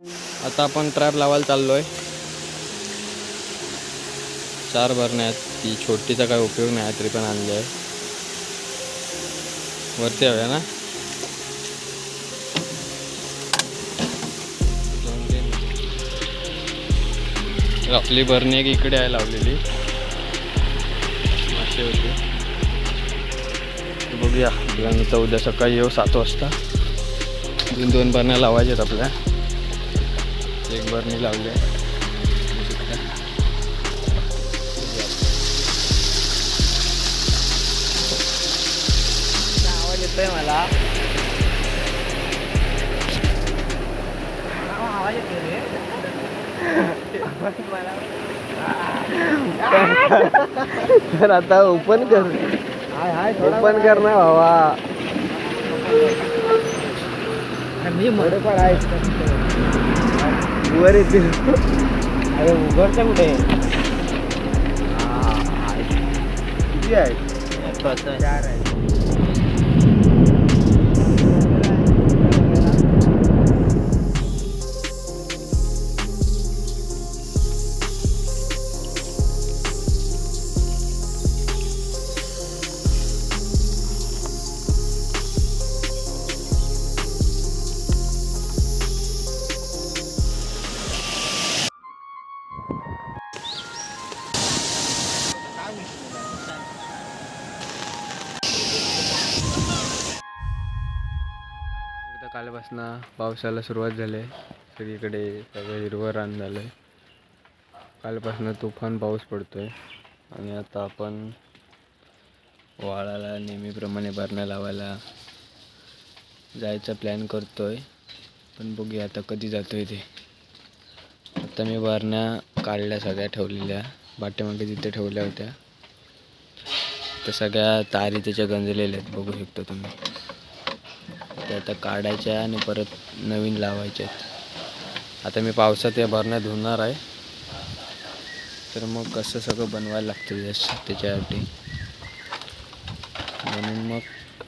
आता आपण ट्रॅप लावायला चाललो आहे चार भरण्यात ती छोटीचा काय उपयोग नाही तरी पण आणली आहे. वरती हव्या ना? दोन तीन. आपली भरणी एक इकडे आहे लावलेली. मासे होते. बघूया. आपल्याला उद्या सकाळी येऊ सात वाजता. दोन दोन भरण्या लावायच्या आहेत आपल्या. एक बरणी लावली. आहे आवाज येतोय मला. आवाज येतोय रे. तर आता ओपन कर. ओपन कर ना भावा. मी थोडेफार आहे वर येतील अरे उघडतं कुठे? किती आहे? चार आहे. एकदा कालपासून पावसाला सुरुवात झाली. आहे सगळीकडे सगळं हिरवं रान झालं आहे कालपासून तुफान पाऊस पडतो आहे आणि आता आपण वाळाला नेहमीप्रमाणे भरण्या लावायला जायचा प्लॅन करतो आहे पण बघूया आता कधी जातो आहे ते. आता मी भरण्या काढल्या सगळ्या ठेवलेल्या. बाट्यामागे तिथे ठेवल्या होत्या. तर सगळ्या तारी त्याच्या गंजलेल्या आहेत. बघू शकता तुम्ही. ते आता काढायच्या आणि परत नवीन लावायच्या आहेत. आता मी पावसात या भरण्या धुणार आहे. तर मग कसं सगळं बनवायला लागतं त्याच्या त्याच्यासाठी? म्हणून मग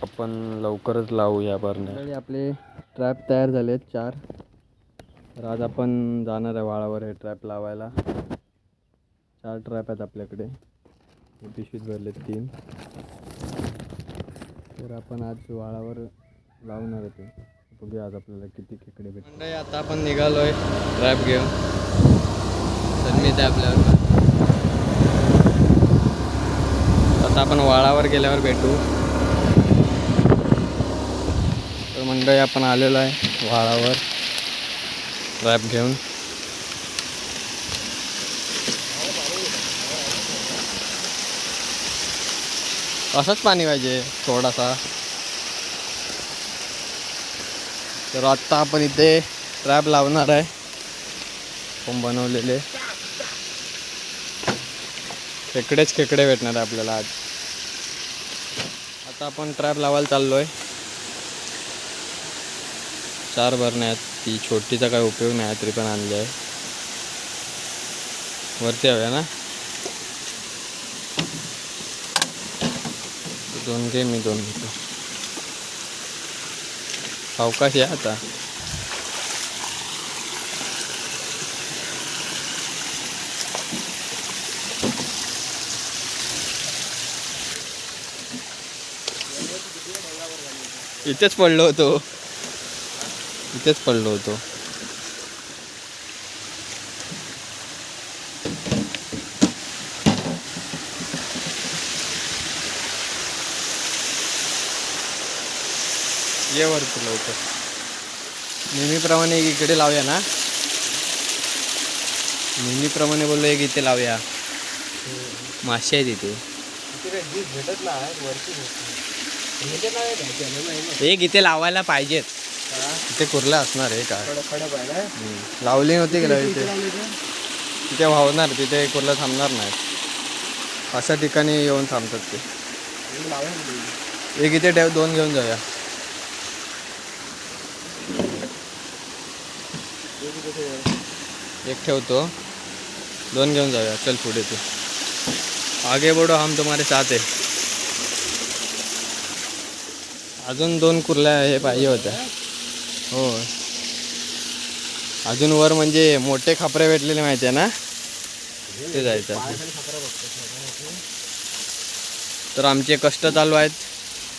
आपण लवकरच लावू या भरण्या. आपले ट्रॅप तयार झाले आहेत चार. तर आज आपण जाणार आहे वाळावर हे ट्रॅप लावायला. चार ट्रॅप आहेत आपल्याकडे. पिशवीत भरले तीन. तर आपण आज वाळावर लावणार आहे ते बघूया आज आपल्याला किती खेकडे भेटतात आता आपण निघालोय ट्रॅप घेऊन. तर मी ते आपल्यावर आता आपण वाळावर गेल्यावर भेटू. तर मंडळी आपण आलेलो आहे वाळावर ट्रॅप घेऊन. असंच पाणी पाहिजे थोडासा. तर आत्ता आपण इथे ट्रॅप लावणार आहे. पण बनवलेले. खेकडेच खेकडे भेटणार आहे आपल्याला आज. आता आपण ट्रॅप लावायला चाललो आहे चार भरण्यात ती छोटीचा काय उपयोग नाही तरी पण आणली आहे. वरती हव्या ना? दोन घे मी दोन घेतो सावकाश आहे आता. इथेच पडलो होतो. इथेच पडलो होतो. ये वरती लवकर. नेहमीप्रमाणे एक इकडे लावूया ना. नेहमीप्रमाणे बोललो एक इथे लावूया. मासे आहेत इथे. भेटत वरती एक इथे लावायला पाहिजेत. इथे कुर्ला असणार आहे हम्म. लावली नव्हती गेला इथे तिथे वाहणार तिथे कुर्ला थांबणार नाही. अशा ठिकाणी येऊन थांबतात ते. एक इथे दोन घेऊन जाऊया. एक ठेवतो. दोन घेऊन जाऊया. चल पुढे तू. आगे बडो हम तुम्हारे साथ आहे अजून दोन कुर्ल्या हे पाहिजे होत्या. हो. अजून वर म्हणजे मोठे खापरे भेटलेले माहिती आहे ना? ते जायचं तर आमचे कष्ट चालू आहेत.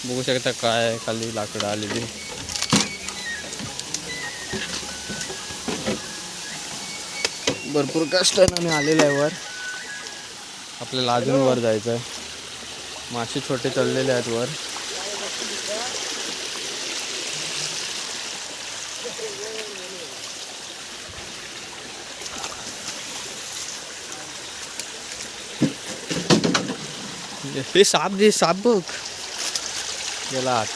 बघू शकता काय खाली लाकडं आलेली. भरपूर कष्टाने आम्ही आलेलो आहे वर. आपल्याला अजून वर जायचं आहे मासे छोटे चाललेले आहेत वर. हे साप दे साप बघ. गेला आत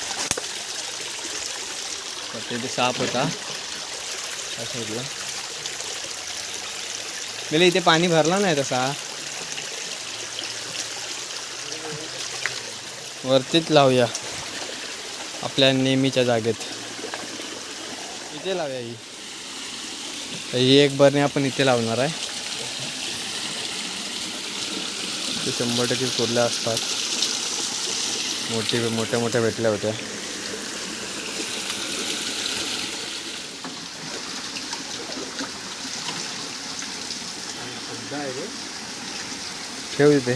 तिथे साप होता. त्या साईडला इथे पाणी भरला नाही तसा. वरतीच लावूया. आपल्या नेहमीच्या जागेत. इथे लावूया ही. ही एक बरणी आपण इथे लावणार आहे. ते शंभर टक्के कोरल्या असतात. मोठी मोठ्या मोठ्या भेटल्या होत्या. ठेव इथे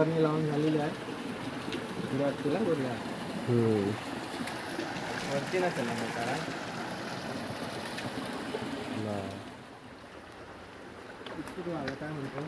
बरणी लावून झालेली आहे. सुरुवात केला बोलल्या वरती नसेल ना. आलं काय म्हणतो?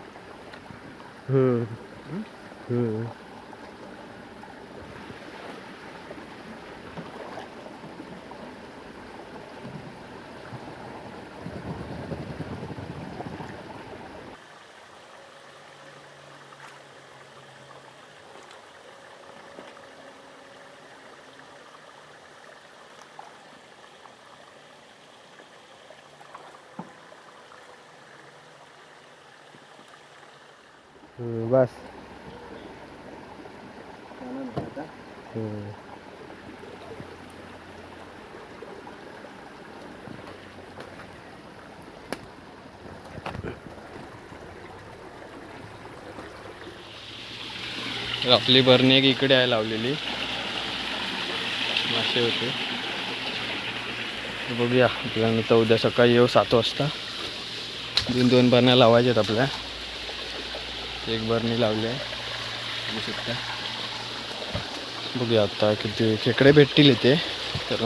बस आपली बरणी एक इकडे आहे लावलेली. मासे होते. बघूया आपल्याला तर उद्या सकाळी येऊ सात वाजता. दोन दोन बरण्या लावायच्यात आपल्या. एक लावली आहे बघू शकता आता खेकडे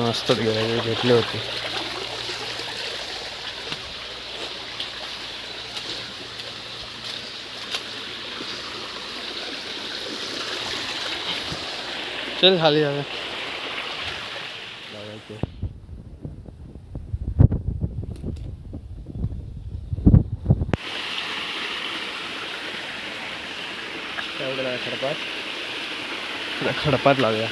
असतात गेले भेटले होते चल खाली जाऊया झडपात लावूया.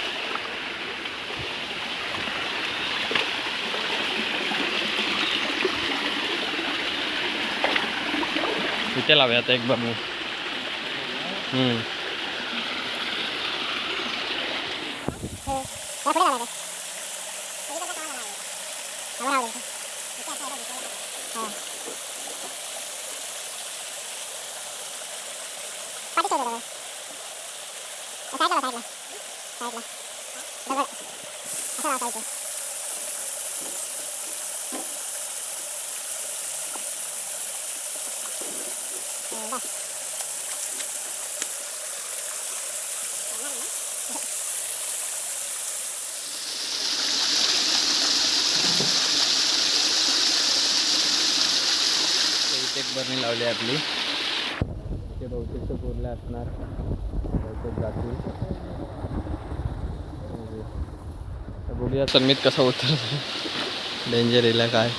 इथे लावूया आता एक बरणी हम्म. तर इथे एक बरणी लावली आपली. ते बहुतेक तर असणार. बहुतेक जातील. बघूया. तन्मीत कसा उतरतो डेंजर येला काय?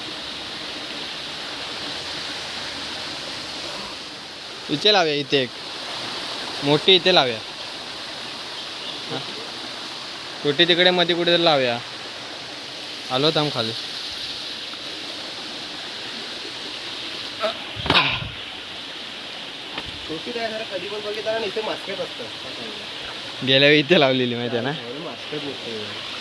इथे लावूया इथे एक. मोठी इथे लावूया. हा. छोटी तिकडे मध्ये कुठे लावूया. आलो थांब खाली. जरा कधी पण बघितलं ना इथे मास्केट असतं. गेल्या वेळी इथे लावलेली माहिती आहे ना मास्केट नसतं.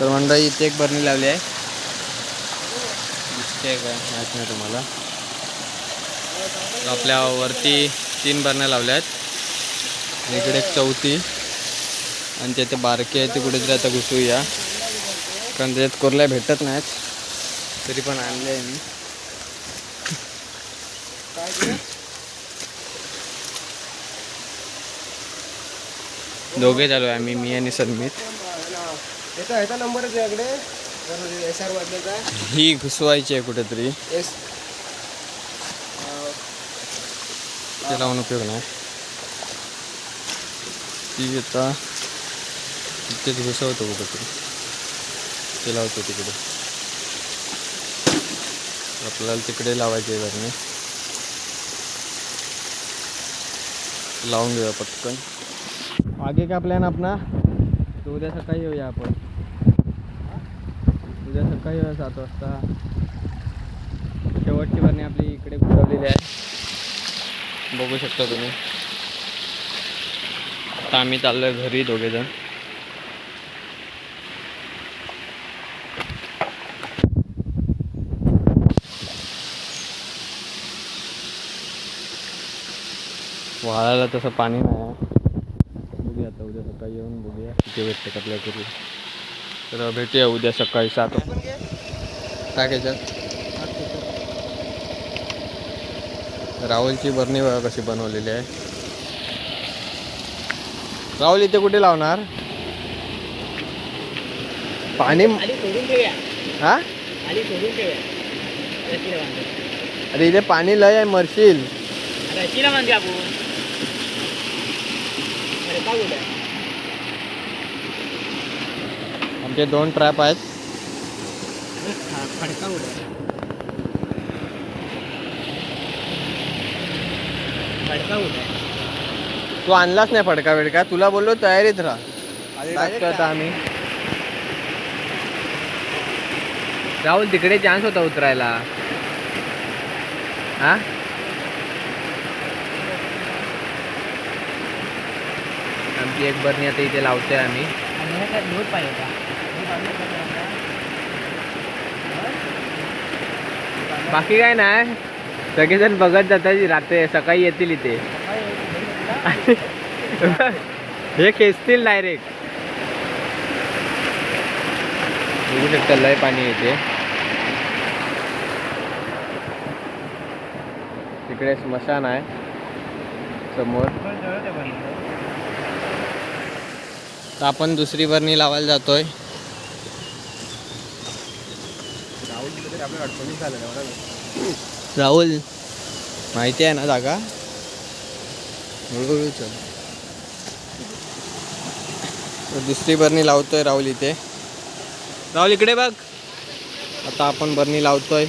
तर मंडळी इथे एक बरणी लावली आहे. दिसते काय माहीत नाही तुम्हाला. आपल्या वरती तीन बरण्या लावल्या आहेत. इकडे चौथी. आणि त्याचे बारके आहे ते कुठेतरी आता घुसूया कारण त्याच्यात कोरल्या भेटत नाहीत. तरी पण आणले आहे मी. दोघे चालू आहे आम्ही मी आणि सन्मित. याचा एस आर ही घुसवायची आहे कुठेतरी. एस ते लावून उपयोग नाही. ती आता तिथेच घुसवतो कुठेतरी. ते लावतो तिकडे. आपल्याला तिकडे लावायचे घरने लावून घेऊया पटकन. आगे का प्लॅन आपला? उद्या सकाळी येऊया आपण. उद्या सकाळी येऊया सात वाजता. शेवटची बरणी आपली इकडे घुसवलेली आहे. बघू शकता तुम्ही. आता आम्ही चाललोय घरी दोघे जण वाळायला तसं पाणी नाही आहे. बघूया आता उद्या सकाळी येऊन बघूया. किती भेटते आपल्या घरी तर भेटूया उद्या सकाळी सात टाकायच्यात राहुलची बरणी बघा कशी बनवलेली आहे. राहुल इथे कुठे लावणार? पाणी हा? अरे इथे पाणी लय आहे मरशील. आपण. आमचे दोन ट्रॅप आहेत. तू आणलाच नाही फडका वेडका तुला बोललो तयारीत राहा. आता आम्ही. राहुल तिकडे चान्स होता उतरायला. हा? आमची एक बरणी आता इथे लावतोय आम्ही आणि काय लोट पाहिजे का लोट आणलं का जरा? बाकी काय नाही. सगळेजण बघत जातात रात्री सकाळी येतील इथे. हे खेचतील डायरेक्ट बघू शकता लय पाणी येते तिकडे स्मशान आहे. समोर. तर आपण दुसरी बरणी लावायला जातोय राहुल तिथे तरी आपल्या अडचणीत राहुल माहिती आहे ना जागा? हळूहळू चल दुसरी बरणी लावतोय राहुल इथे. राहुल इकडे बघ. आता आपण बरणी लावतोय.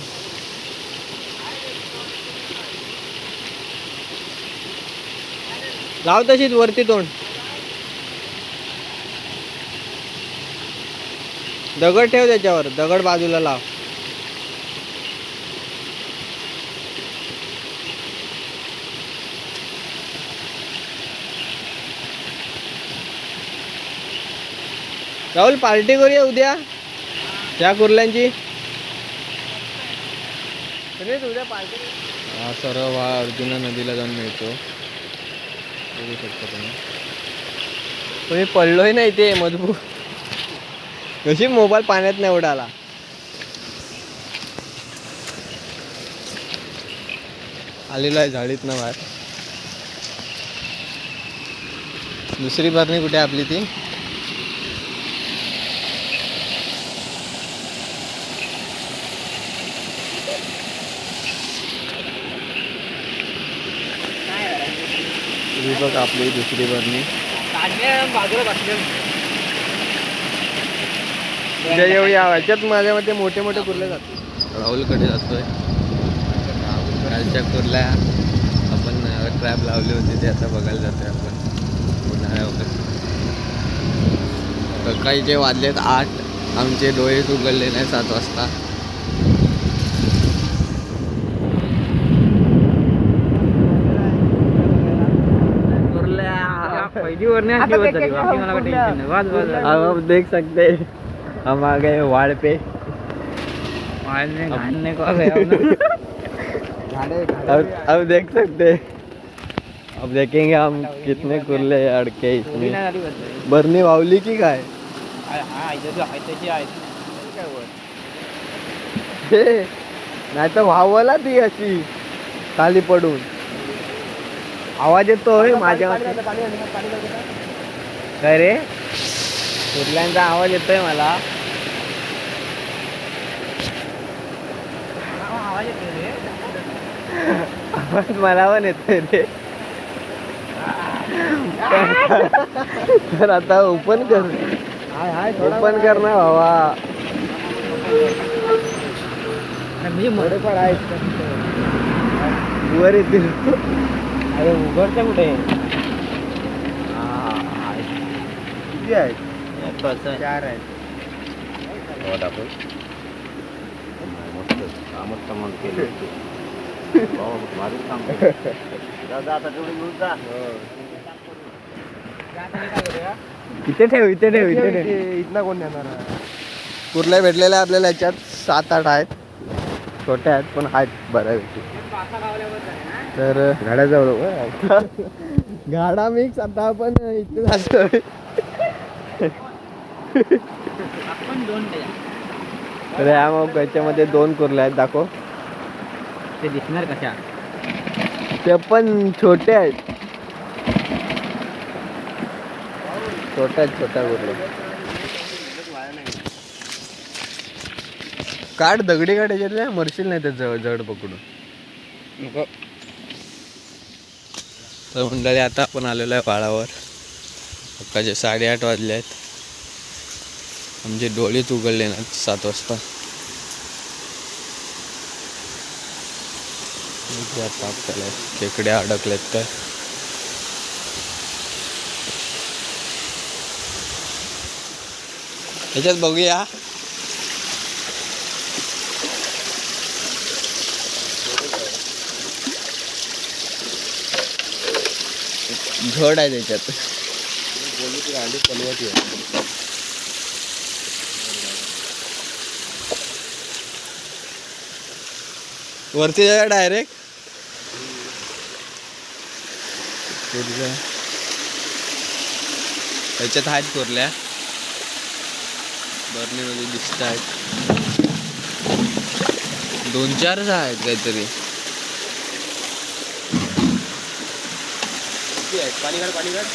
लाव तशीच वरती तोंड. दगड ठेव त्याच्यावर. दगड बाजूला लाव. राहुल पार्टी करूया उद्या. त्या कुर्ल्यांची. उद्या पार्टी. हा सर्व हा अर्जुना नदीला जाऊन मिळतो. बघू शकता तुम्ही. तुम्ही पडलोय नाही ते मजबूत कशी मोबाईल पाण्यात नाही उडाला. आलेलो आहे झाडीत ना बाहेर. दुसरी बरणी कुठे आपली ती? ही बघ आपली दुसरी बरणी तुझ्या एवढी ह्याच्यात माझ्या मते मोठे मोठे कुर्ले जातात. राहुलकडे जातोय. कालच्या कुर्ल्या आपण ट्रॅप लावले होते ते आता बघायला जातोय आपण. उन्हाळ्यावर सकाळीचे वाजलेत आठ आमचे डोळेच उघडले नाही सात वाजता. वाज. अब आप देख सकते. हैं, हम आ गए वाड़ पे घालने को गया हूं. अब अब देख सकते. हैं अब देखेंगे हम कितने कुर्ले अड़के इसमें. बरणी वावली की हा, तशी आहे. नाही तर व्हावला ती अशी. खाली पडून. आवाज येतोय माझ्या काय रे? कुर्ल्यांचा आवाज येतोय मला? आवाज मला पण येतोय रे. तर आता ओपन कर. ओपन कर ना भावा. म्हणजे मग- थोडेफार आहेत वर येतील. अरे उघडतं कुठे? किती आहेत? कसं चार आहेत. इथे ठेव इथे ठेव इथे ठेव. इथला कोण नेणार कुर्ल्या भेटलेल्या आपल्याला याच्यात सात आठ आहेत. छोट्या आहेत पण आहेत बऱ्यापैकी तर गाड्याजवळ गाडा मिक्स आता आपण इथे जातोय आपण दोन ते तर ह्या मग याच्यामध्ये दोन कुर्ल्या आहेत दाखव. ते दिसणार कशा? ते पण छोटे आहेत. छोट्या आहेत, छोट्या कुर्ल्या. काढ दगडी काढ याच्यातल्या मरशील नाही त्या जवळ जड पकडून. तर मंडळी आता आपण आलेलो आहे पाळावर सकाळचे साडेआठ वाजले आहेत. आमचे डोळेच उघडले ना सात वाजता. इथे आता आपल्याला खेकडे आहेत तर त्याच्यात बघूया. झड आहे त्याच्यात. वरती जाऊया डायरेक्ट त्याच्यात आहेत कोरल्या. बर्नीमध्ये दिसत आहेत दोन चारच आहेत काहीतरी. पाणी काढ पाणी काढ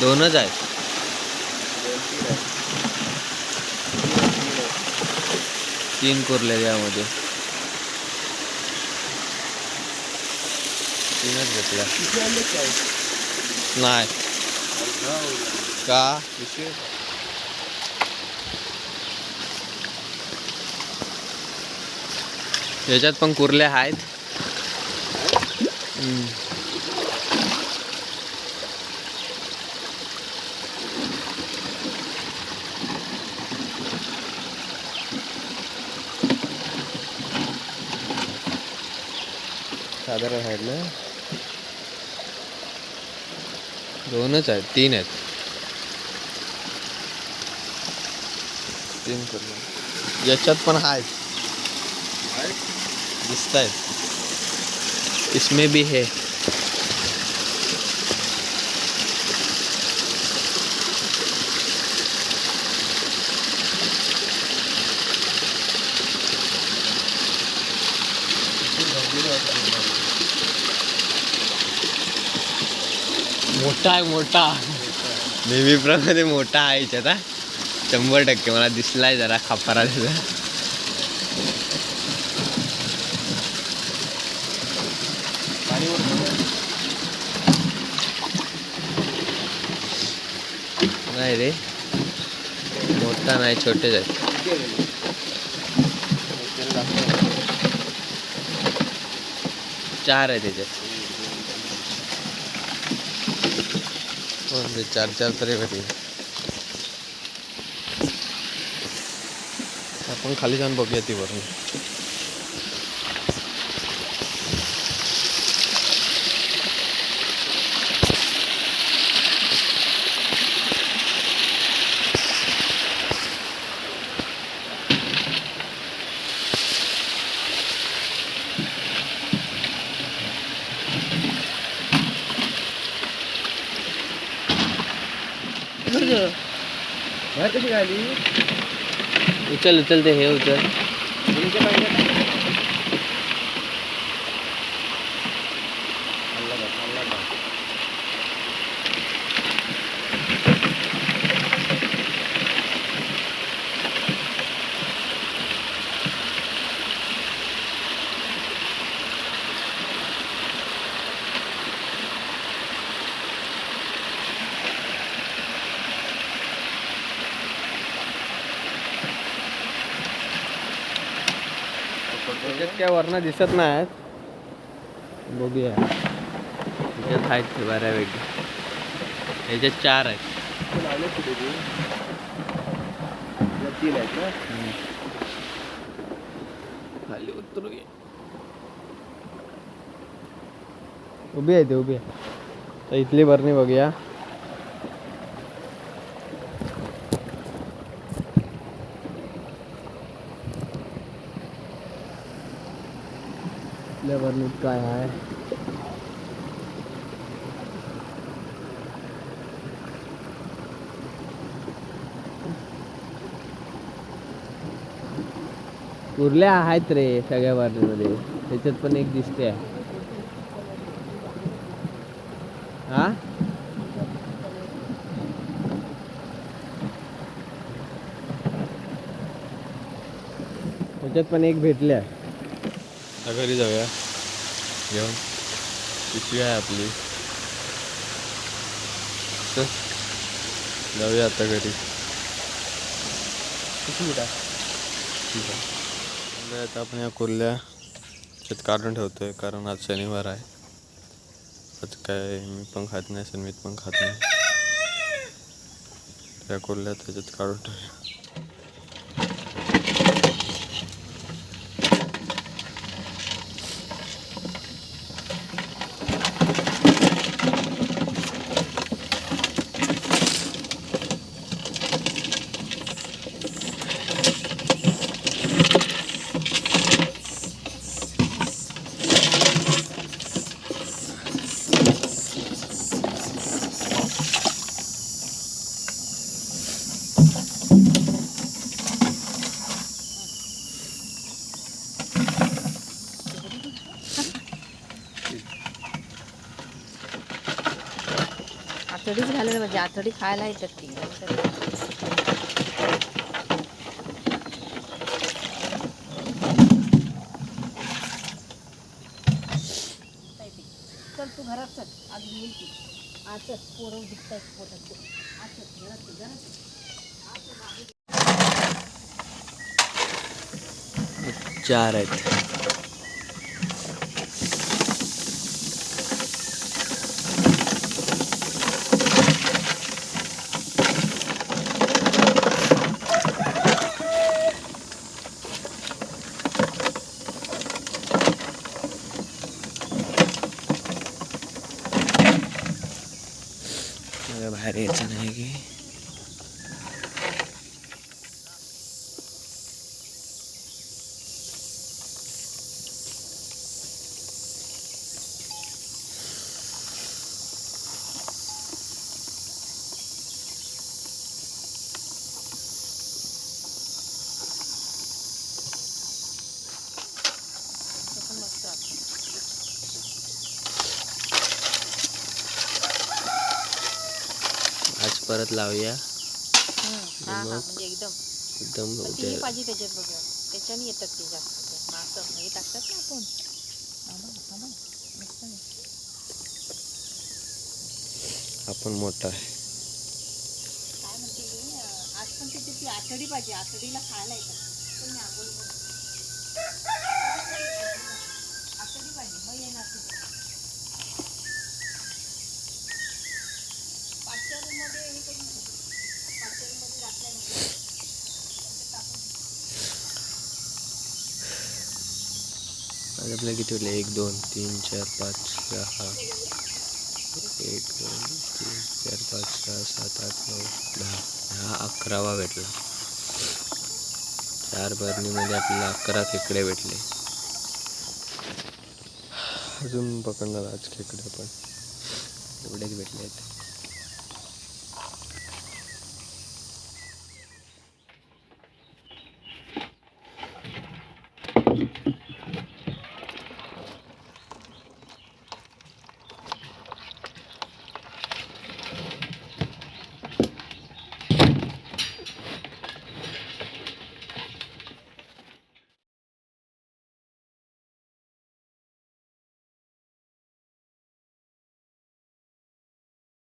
दोनच आहेत. तीन कोरले यामध्ये तीनच घेतल्या. नाही. का? याच्यात पण कुर्ल्या आहेत. साधारण आहेत ना? दोनच आहेत तीन आहेत. तीन करून. याच्यात पण आहेत. दिसत आहेत इसमें भी है। मोठा आहे मोठा नेहमीप्रमाणे मोठा आहे हा. शंभर टक्के, मला दिसलाय जरा खापारा त्याचा नाही रे. मोठा नाही छोटेच आहेत. चार आहे त्याच्यात. हो, म्हणजे चार चार तरी भेटले आपण खाली जाऊन बघूया ती वरून. झाली. उचल उचल ते हे उचल. त्याच्यात काय वर्ण दिसत नाहीत. बघूया. त्याच्यात आहेत ते बऱ्यापैकी. याच्यात चार आहेत. तीन ना खाली उतरू उभी आहे ते उभी आहे. तर इथली बरणी बघूया. इथल्या काय आहे. उरल्या आहेत रे सगळ्या बाजूमध्ये. त्याच्यात पण एक दिसते. हा? त्याच्यात पण एक भेटल्या. घरी जाऊया. घेऊन पिशवी आहे आपली चल, जाऊया आता घरी किती मिनिटा ठीक आहे त्यामुळे आता आपण या कुर्ल्या त्याच्यात काढून ठेवतोय कारण आज शनिवार आहे आज काय मी पण खात नाही सन्मीत पण खात नाही त्या कुर्ल्या त्याच्यात काढून ठेवूया आतडी खायला येतात ती. चल तू घरात चल. आज येईल ती आज पोरं दुखतायत पोटात आज चल, घरात घरात. चार आहेत मला बाहेर यायचं नाही की ते पण मस्त वाटतं. आज परत लावूया. हा हा मग? म्हणजे एकदम. पाहिजे त्याच्यात बघा. त्याच्याने येतात ते जास्त ते. मासं हे टाकतात ना आपण. मोठा आहे. काय म्हणते आज पण तिथे ती आतडी पाहिजे आतडीला खायला येतात पण मी आंघोळी करते. आतडी पाहिजे मग येणार तिथे पाचच्या रूममध्ये हे करून ठेव. पाचच्या रूममध्ये घातल्या नको त्याच्यात टाकून दे. आज आपल्याला किती होईल एक दोन तीन चार पाच सहा एक दोन तीन चार पाच सहा सात आठ नऊ दहा. हा अकरावा भेटला. चार बरणीमध्ये आपल्याला अकरा खेकडे भेटले. अजून पकडणार आज खेकडे पण. एवढेच भेटले आहेत.